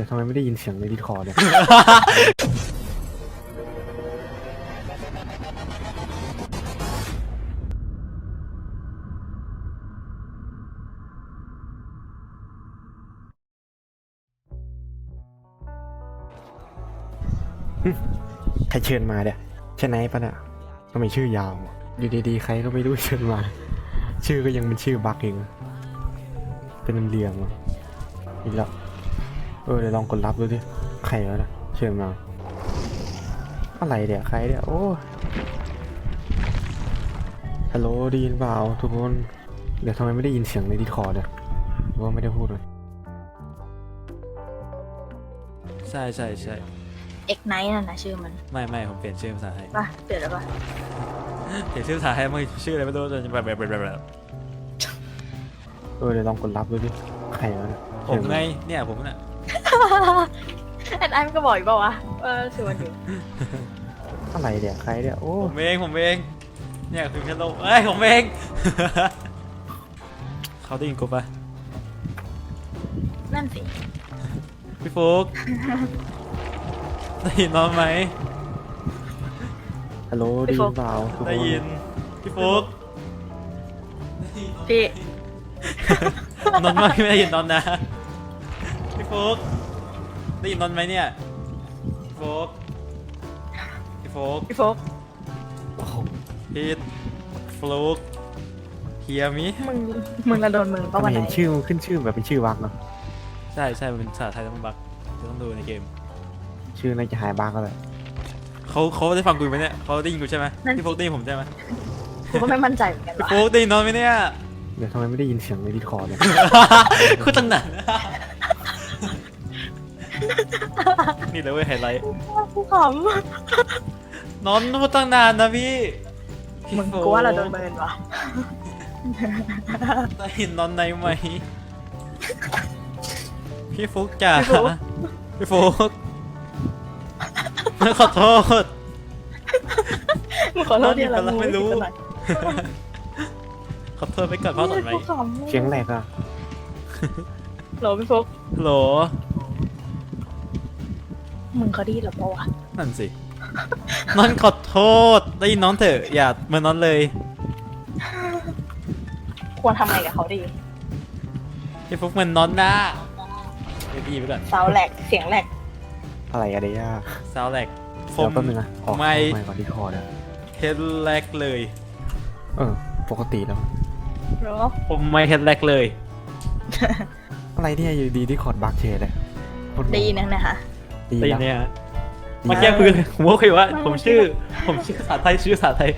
ดี๋ยวทำไมไม่ได้ยินเสียงในดีคอร์เนี่ย ใครเชิญมาเนี่ยใช่ไหนปะเนี่ยทำไมชื่อยาวอยู่ดีๆ ใครก็ไม่รู้เชิญมา ชื่อก็ยังเป็นชื่อบักเอง เป็นเรียงๆอะอีกแล้ว เออเดี๋ยวลองกดรับดูดิใครวะนะเชิญมาอะไรเดี๋ยวใครเดี๋ยวโอ้ฮัลโหลไดีนเปล่าทุกคน เดี๋ยวทำไมไม่ได้ยินเสียงในดีคอร์ดเนี่ยหรือว่าไม่ได้พูดเลยใช่ใช่ใช่เอกไนท์นั่นนะชื่อมัน ไม่ไม่ผมเปลี่ยนชื่อภาษาไทยป่ะเปลี่ยนแล้วป่ะเปลี่ยนชื่อภาษาไทยมันชื่ออะไรไม่รู้จนแบบแบบแบบแบบแบบเออเดี๋ยวลองกดรับดูดิใครวะเนี่ยผมเชิญไงาเนี่ยผมน่ะ อันไอ้มันก็บอกอีกเปล่าวะเออชวนอยู่อะไรเดี๋ยวใครเดี๋ยวโอ้ผมเองผมเอง เนี่ยคือแค่โลกเอ้ยผมเอง เขาได้ยินกูปะนั่นสิพี่ฟุก ได้ยินน้องไหม ฮัลโหลไดีนเปล่าทุกคนได้ยิน พี่ฟุกพี่นนท์ไม่ไม่ได้ยินนนท์นะ พี่ฟุกได้ยินนนท์ไหมเนี่ยพี่ฟุกพี่ฟุกพี่โฟกโอ้โหพี่ฟลุกเฮียมิมึง มึงระโดนมึงทำปะไมวันไหนเห็นชื่อมันขึ้นชื่อแบบเป็นชื่อบักเนาะใช่ใช่มันเป็นภาษาไทยต้องบักจะต้องดูในเกมชื่อน่าจะหายบักก็เลยเขาเขาได้ฟังกูไหมเนี่ยเขาได้ยินกูใช่ไหมพี่ฟุกได้ยินผมใช่ไหมกูก็ไม่มั่นใจเหมือนกันพี่ว่ะฟุกได้ยินนนท์ไหมเนี่ย เดี๋ยวทำไมไม่ได้ยินเสียงในดีคอร์ดเนี่ยคุณตั้งนาน นี่เลยเว้ยไฮไลท์กูขนอนพูดตั้งนานนะพี่ำมึงกูว่าเราโดนเบิร์นว่ะได้ยินนอนในไหม พี่ฟุกจ๋าพี่ฟุกขอโทษ มึงขอโทษที่เราเราไม่รู้ผิดปหน่อยขอโทษไปก่อนพ่อสอนไหมกูขำเสียงแหลกอะโหลพี่โฟกฮัลโหล มึงเขาดีเหรอปะวะนั่นสินอนขอโทษ ได้ยินน้องเถอะ อย่าเหมือนน้องเลย ควรทำไงกับเขาดีพี่ฟุกเหมือนน้องนะเดี๋ยวพี่ไปก่อน เสาแหลกเสียงแหลกอะไรอะเดียซาวแลกฟเดี๋ยมวแป๊บนึงนะออกไม่ออกไม่ก่อนดีคอร์ดอะเฮดแลกเลย เออ ปกติแล้วเหรอผมไม่เฮดแลกเลย อะไรเนี่ยอยู่ดีดีคอร์ดบักเฉยเลยโคตรงงดีนะนะคะ ดีได้ยิแล้นวเนี่ยฮะดีเมื่อแล้กี้วคือผมก็คุยว่า ผมชื่อ ผมชื่อภาษาไทยชื่อภาษาไทย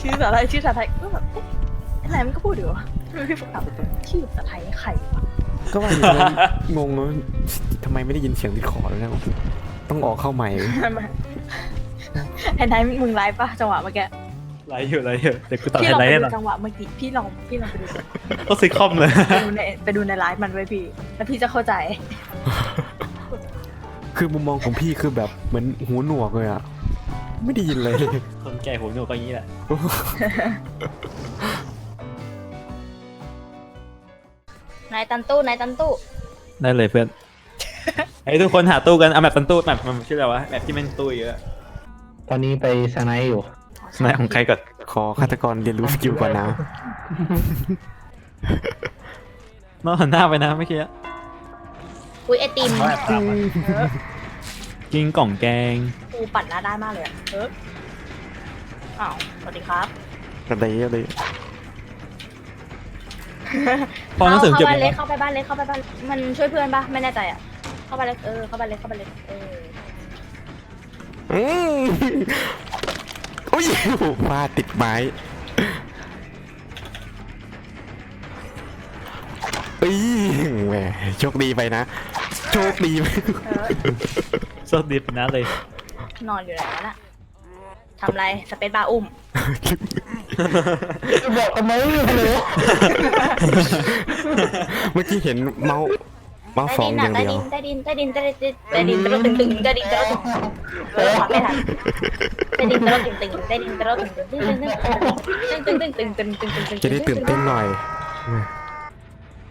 ชื่อภาษาไทยชื่อภาษาไทยก็แบบเอ๊ะอะไรมันก็พูดอยู่วะไม่รู้พี่โฟกถามชื่อภาษาไทยใครวะก็ว่าอยู่นั้นงงว่าทำไมไม่ได้ยินเสียงดีคอร์ดเลยนะต้องออกเข้าใหม่ทำไมไอ้นายมึงไลฟ์ปะจังหวะเมื่อกี้ไลฟ์อยู่ไลฟ์อยู่เดี๋ยวกูตัดพี่ไฮลองไลไปท์แน่ดูนอนจังหวะเมื่อกี้พี่ลองพี่ลองไปดู ก็ซื้อคอมเลย ไปดูในไปดูในไลฟ์มันไว้พี่ แล้วพี่จะเข้าใจ คือมุมมองของพี่คือแบบเหมือนหูหนวกเลยอะไม่ได้ยินเลย คนแก่ผมหนูก็อย่างนี้แหละ นายตันตู้นายตันตู้ได้เลยเพื่อนให้ทุกคนหาตู้กัน เอาแบบตันตู้แบบมันชื่ออะไรวะแบบที่มันตู้เยอะ ตอนนี้ไปสไนด์อยู่ไหนของใครก่อนขอฆาตกรเรียนรู้สกิลก่อนนะน้องหันหน้าไปนะเมื่อกี้อุ้ ยไอติมกินกล่องแกง กูปั่นหน้าได้มากเลยอะเอออ้าวสวัสดีครับอะไรอะไรพอหนังสือเข้าเก็บบ้านไว้เล็กเข้าไปบ้านเล็กเข้าไปบ้านมันช่วยเพื่อนปะไม่แน่ใจอะเข้าบ้านเล็กเออเข้าบ้านเล็กเข้าบ้านเล็กเอออืมโอ้ยฟาดติดไม้ เอ้ยแหมโชคดีไปนะ โชคดีไปเออโชคดีไปนะเลย นอนอยู่ไหนวะน่ะทำไรสเปซบาร์อุ้ม บอกทำไมฮัลโหลเมื่อกี้เห็นเมาส์เมาส์สองอย่างใต้เดียวดินใต้ดินใต้ดินใต้ดินใต้ดินใต้ดินตะลุตึงตึงใต้ดินตะลุตึงเออไม่ทันใต้ดินตะลุตึงตึงใต้ดินตะลุตึงตึงตึงตึงตึงตึงตึงตึงตึงตึงจะได้ตื่นเต้นหน่อย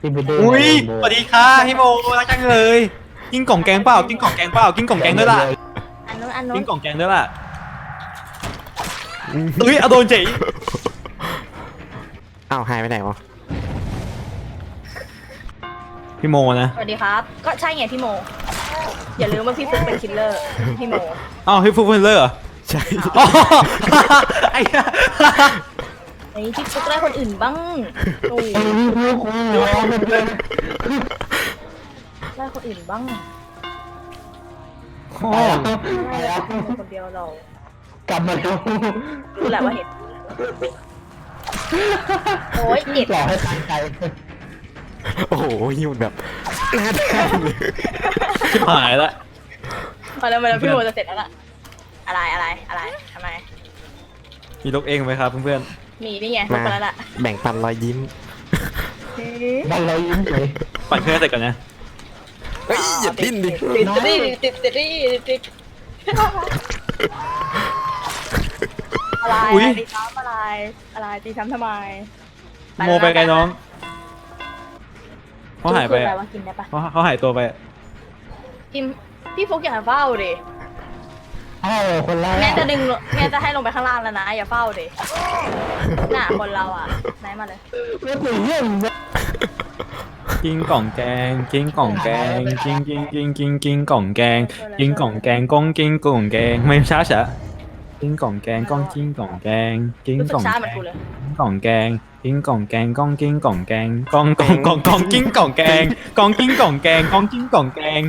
ที่ไปเดินอุ้ยโบสวัสดีค่ะพี่โมรักจังเลยจกิ้งกล่องแกงเปล่า กิ้งกล่องแกงเปล่า กิ้งกล่องแกงด้วยล่ะ อันนู้นอันนู้กิ้นงกล่องแกงด้วยล่ะเอ้ยเอาโดนเจ๋ยอ้าวหายไปไหนวะพี่โมนะสวัสดีครับ ก็ใช่ไงพี่โม อย่าลืมว่าพี่ฟุกเป็นคิลเลอร์พี่โม อ้าวพี่ฟูเป็นเลอร์เหรอ ใช่ อ๋อไอ้เหี้ย ไอ้พี่ฟุกได้คนอื่นบ้างโอ้ยไอ้พี่พี่ครูร้องเป็นเพื่อนได้คนอื่นบ้างโอ้ไม่ได้คนเดียวเรากลับมาแล้วรู้แหละว่าเห็นโอ้ยเจ็บหลอกให้ตายใจโอ้โหหิวแบบหน้าแดงเลยชิบหายละพอแล้วมาแล้วพี่โมจะเสร็จแล้วล่ะอะไรอะไรอะไรทำไมมีลกเองไหมครับเพื่อน มีนี่ไงลงมาไปแล้วล่ะแบ่งปันรอยยิ้มบ้านเรายิ้มเลยๆปั่นเครื่องให้เสร็จก่อนนะเฮ้ยอย่าดิ้นดิติดติดติดติดติดติดอะไรตีซ้ำอะไร อะไรตีซ้ำทำไมโมไปไกลน้องเขาหายไปคืออะไรอะวะกินได้ปะเขาเขาหายตัวไปอะกินพี่ฟุกอย่าเฝ้าดิ อ้าวคนแรกแม่จะดึงแม่จะให้ลงไปข้างล่างแล้วนะอย่าเฝ้าดิหน้าคนเราอะไหนมาเลยไม่ตื่นเรื่องกินกล่องแกงกินกล่องแกงกินกินกินกินกินกล่องแกงกินกล่องแกงก้องกินกล่องแกงไม่ช้าช้ากินกล่องแกงก้องกินกล่องแกงกินรู้สึกล่กองช้าแกเหมือนงกูเลยกล่องแกงกินกล่องแกงก้องกินกล่องแกงกองกองกองกองกินกล่องแกงกองกินกล่องแกงกองกินกล่องแกง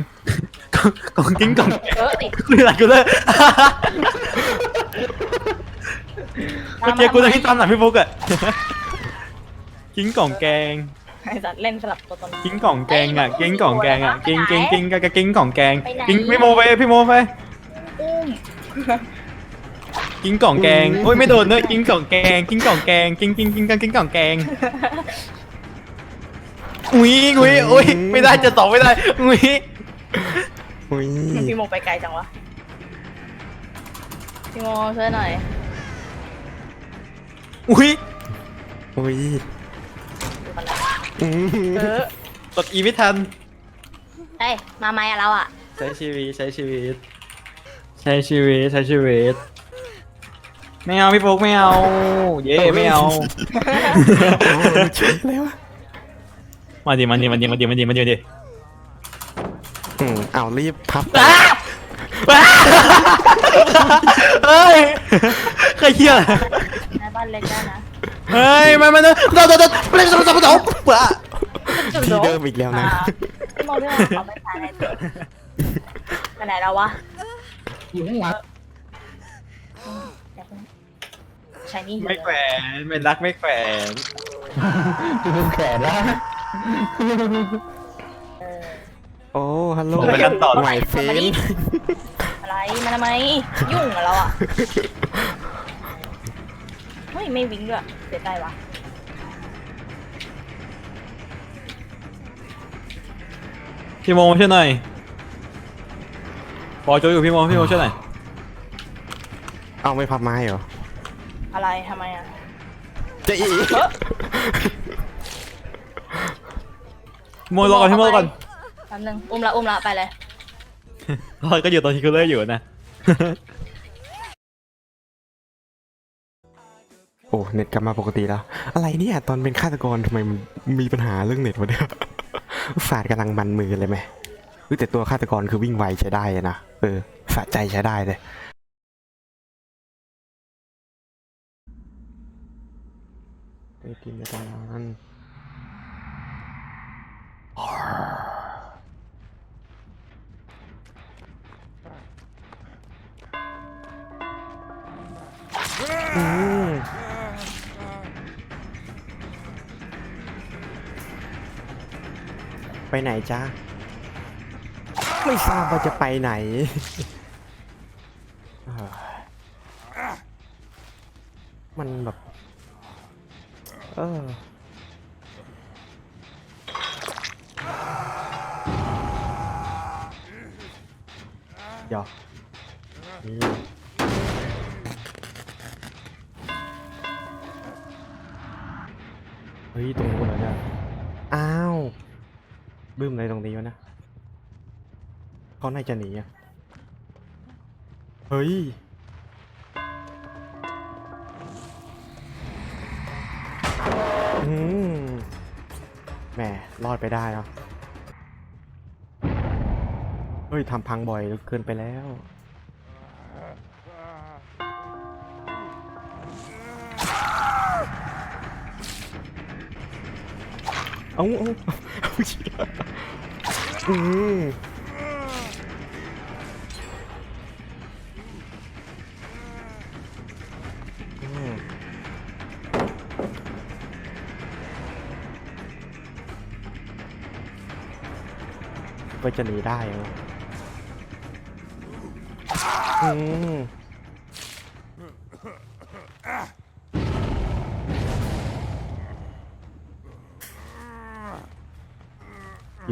กองกองกินกล่องแกงเออติดกูอะไรกูเลยเมื่อกี้กูจะให้ตามหลังพี่ฟุกอะกินกล่องแกงไอ้สัตว์เล่นสลับตัวตน กินกล่องแกงอะกินกล่องแกงอะกินกินกินกินกินกล่องแกงไปไหนกินพี่โมไปพี่โมไปอุ้มกินกล่องแกงโอ้ยไม่โดนด้วยกินกล่องแกงกินกล่องแกงกินกินกินกินกินกล่องแกงอุ้ยอุ้ยอุ้ยไม่ได้จะตอบไม่ได้อุ้ย อุ้ยพี่โมไปไกลจังวะ พี่โมช่วยหน่อย อุ้ยอุ้ยดูมันนะอืมเออกดอีไม่ทัน เอ้ย มาไหมอะเราอะใช้ชีวิตใช้ชีวิต ใช้ชีวิตใช้ชีวิต ไม่เอาพี่โฟกไม่เอา เย่ไม่เอา โอ้เฉยเลยวะมาดิมาดิมาดิมาดิมาดิมาดิมาดิ อืมเอารีบพับเฮ้ยใครเหี้ยในบ้านเล็กได้นะเฮ้ยมามาเด้อเด้อเด้อเด้อเปลี่ยนสมสมสมปะที่เดิมอีกแล้วนะอ่าพี่โมพี่โมขอไปถ่ายในตัวไปไหนแล้ววะอยู่ข้างหลังอย่าเพิ่งใช้นี่อยู่ไม่แขวนไม่รักไม่แขวนจะเป็นแขนแล้วเออโอ้ฮัลโหลไปกันต่อใหม่เฟนอะไรมาทำไมยุ่งกับเราอะเฮ้ยไม่วิ่งด้วยเสียใจวะพี่โมช่วยหน่อยพอโจอยู่พี่โมพี่โมช่วยหน่อยเอาไม่พับไม้เหรออะไรทำไมอะจะอีพี่โมรอก่อนพี่โมรอก่อน แป๊บนึงอุ้มละอุ้มละไปเลยรอก็อยู่ตอนที่กูเลิกอยู่นะ โอ้เน็ตกลับมาปกติแล้ว อะไรเนี่ยตอนเป็นฆาตกรทำไมมันมีปัญหาเรื่องเน็ตวะเนี่ย ฝาดกำลังมันมือเลยไหมเฮ้ยแต่ตัวฆาตกรคือวิ่งไวใช้ได้อะนะเออสะใจใช้ได้เลยไปกินใน ไปไหนจ๊ะไม่ทราบว่าจะไปไหนมันแบบ เออเดี๋ยวเฮ้ยตรงนู้นเลยนะอ้าว บึ้มอะไรตรงนี้วะนะเขาน่าจะหนีอะ เฮ้ย อืมแหม รอดไปได้เนาะเฮ้ยทำพังบ่อยเกินไปแล้ว เอาเอา อืมอืมก็จะหนีได้เหรออืม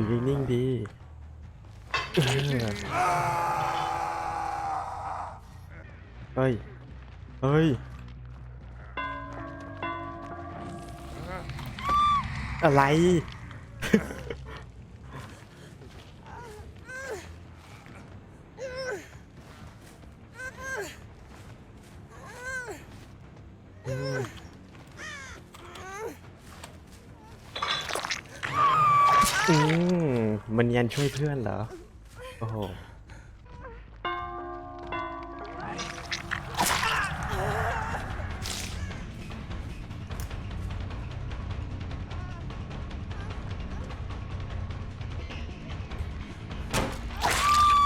อยู่นิ่งๆดีเออเฮ้ย เฮ้ย อะไร อืมอืมมันยัน ช่วยเพื่อนเหรอ โอ้โห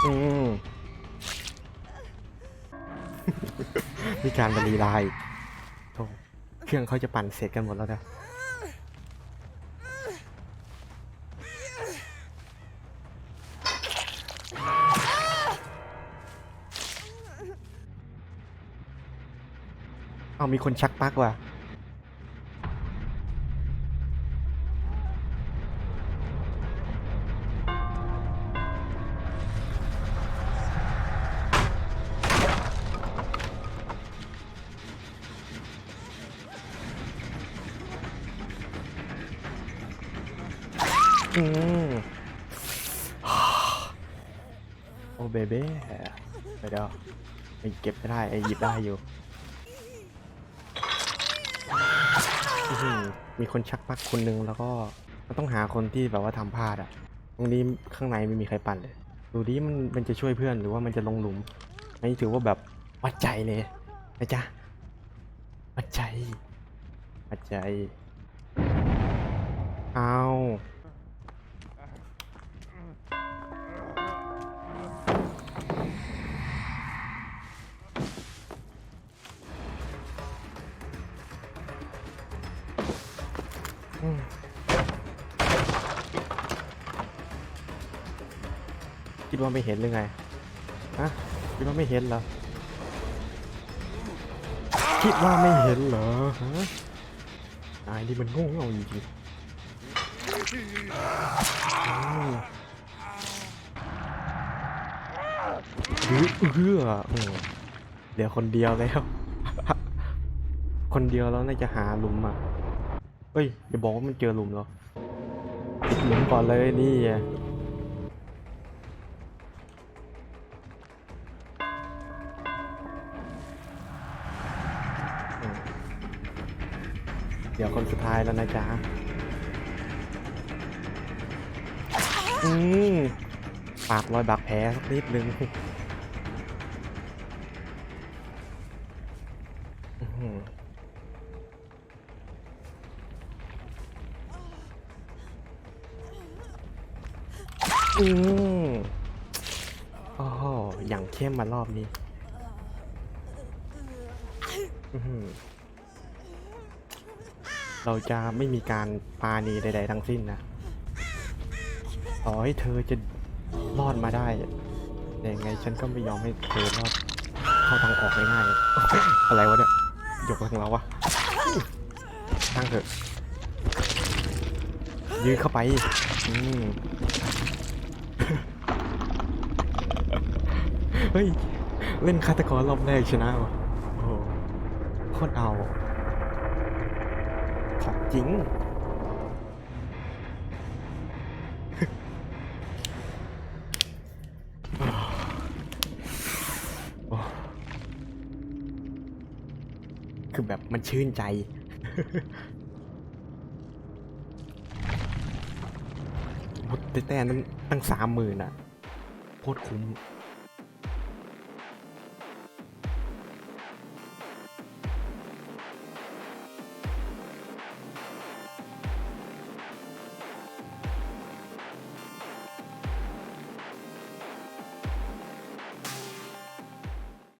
อืม มีการบรรลีลายโธ่เครื่องเขาจะปั่นเสร็จกันหมดแล้วนะ มีคนชักปลั๊กว่ะอืมโอ้เบเบ้ไปเดี๋ยวไอ้เก็บไม่ได้ไอ้หยิบได้อยู่ มีคนชักพักคนนึงแล้วก็มันต้องหาคนที่แบบว่าทำพลาดอะ ตรงนี้ข้างในไม่มีใครปั่นเลย ดูดิมันมันจะช่วยเพื่อนหรือว่ามันจะลงหลุมอันนี้ถือว่าแบบวัดใจเลยนะจ๊ะวัดใจวัดใจเอา คิดว่าไม่เห็นหรือไง ฮะ คิดว่าไม่เห็นเหรอ คิดว่าไม่เห็นเหรอ ฮะนายนี่มันโง่เง่าจริงๆอืมเอื้อเออเดี๋ยวคนเดียวแล้ว คนเดียวแล้วน่าจะหาหลุมอะ เฮ้ยอย่าบอกว่ามันเจอหลุมเหรอปิดหลุมก่อนเลยนี่ไงเดี๋ยวคนสุดท้ายแล้วนะจ๊ะอืมปากรอยบาดแผลสักนิดนึง อืมโอ้โหอย่างเข้มมารอบนี้เราจะไม่มีการปาณีใด ๆ ทั้งสิ้นนะต่อให้เธอจะรอดมาได้แต่ยังไงฉันก็ไม่ยอมให้เธอรอดเข้าทางออกง่ายๆอะไรวะเนี่ยยกทางเราวะตั้งเถอะยืนเข้าไป อืม เฮ้ย เล่นคาตกรรอบแรกชนะว่ะโอ้คตรเอาของจริง คือแบบมันชื่นใจ หมดแต่แต่นั้นตั้งสามหมื่นอะโคตรคุ้ม